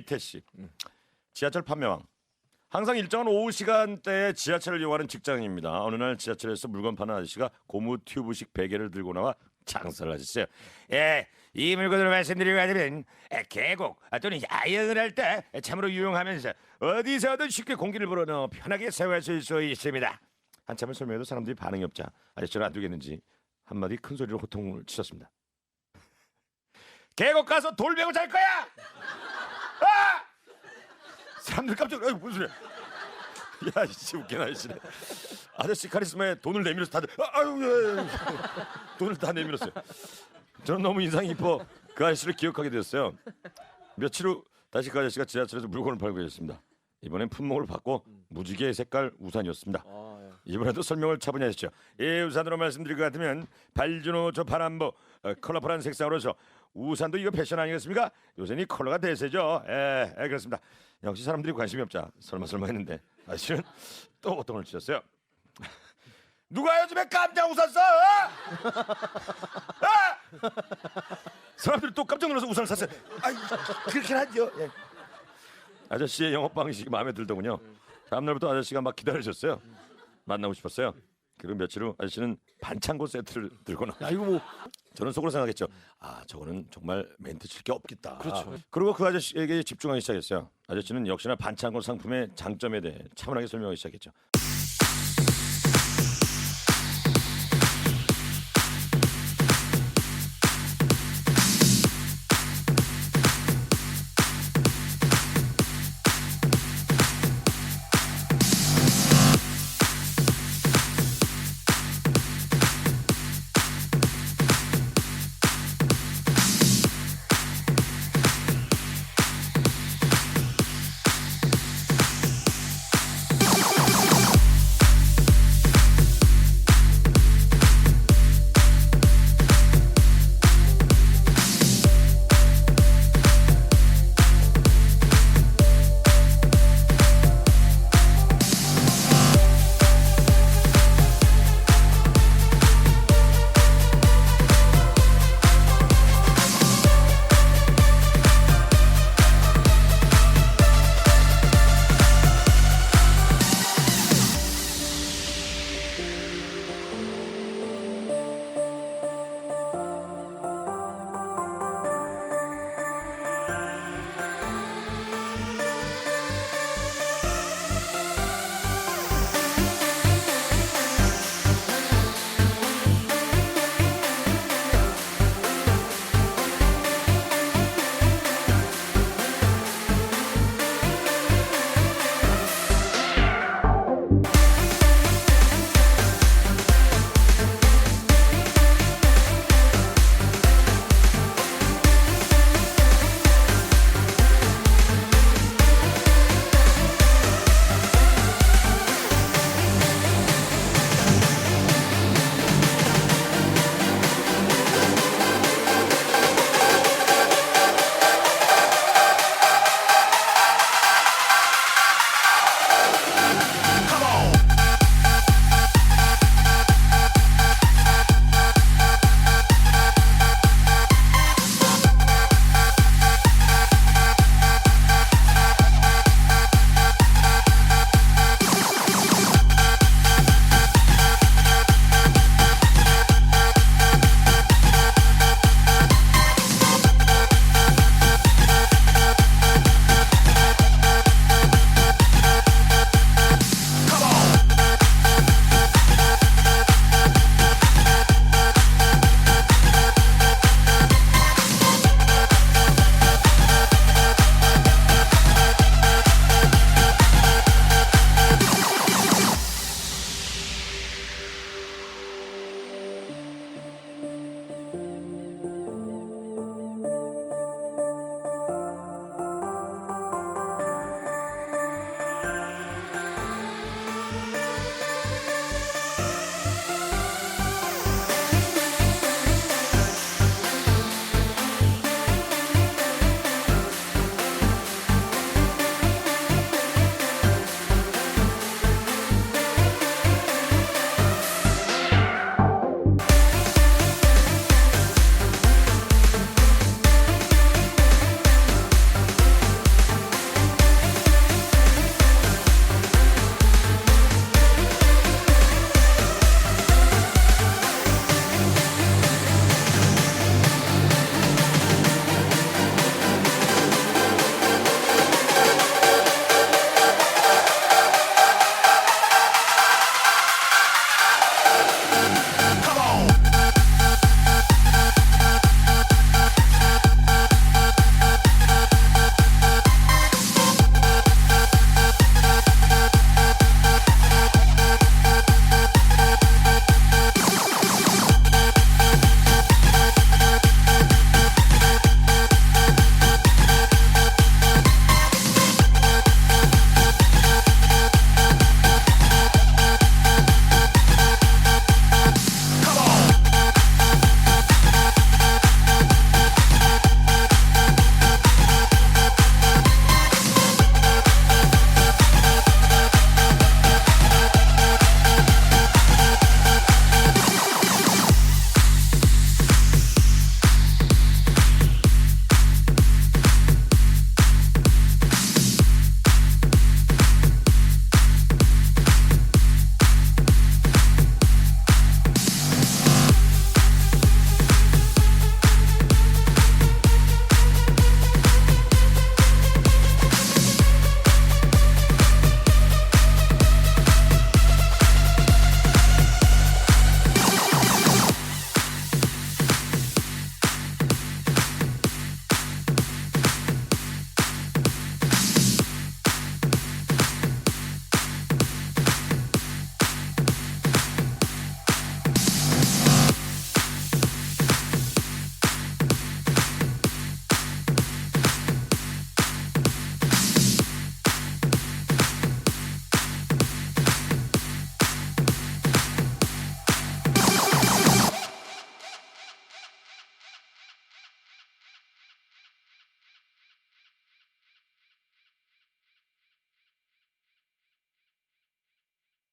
이태 씨, 지하철 판매왕. 항상 일정한 오후 시간대에 지하철을 이용하는 직장인입니다. 어느 날 지하철에서 물건 파는 아저씨가 고무 튜브식 베개를 들고 나와 장사를 하셨어요. 예, 이 물건으로 말씀드리고 하자면 에, 계곡 아, 또는 야영을 할 때 참으로 유용하면서 어디서든 쉽게 공기를 불어넣어 편하게 사용하실 수 있습니다. 한참을 설명해도 사람들이 반응이 없자 아저씨는 안 되겠는지 한마디 큰 소리로 호통을 치셨습니다. 계곡 가서 돌 베고 잘 거야! 아! 사람들 깜짝 놀라 무슨 소리야? 야, 이씨 웃긴 아저씨네. 아저씨 카리스마에 돈을 내밀어서 다들 아, 아유, 예, 예. 돈을 다 내밀었어요. 저는 너무 인상이 깊어 그 아저씨를 기억하게 됐어요. 며칠 후 다시 그 아저씨가 지하철에서 물건을 팔고 계셨습니다. 이번엔 품목을 바꿔 무지개 색깔 우산이었습니다. 이번에도 설명을 차분히 하시죠. 이 우산으로 말씀드릴 것 같으면 발주노 저 파란보 어, 컬러풀한 색상으로서 우산도 이거 패션 아니겠습니까? 요새는 이 컬러가 대세죠. 예, 예, 그렇습니다. 역시 사람들이 관심이 없자 설마 설마 했는데 아저씨는 또 어떤 치셨어요. 누가 요즘에 깜짝 웃었어? 어? 어? 사람들이 또 깜짝 놀라서 우산을 샀어요. 아이, 그렇게 하죠. 예. 아저씨의 영업 방식이 마음에 들더군요. 다음 날부터 아저씨가 막 기다리셨어요. 만나고 싶었어요. 그리고 며칠 후 아저씨는 반창고 세트를 들고 나. 야 이거 뭐 저는 속으로 생각했죠. 아 저거는 정말 멘트 칠 게 없겠다. 그렇죠. 그리고 그 아저씨에게 집중하기 시작했어요. 아저씨는 역시나 반창고 상품의 장점에 대해 차분하게 설명하기 시작했죠.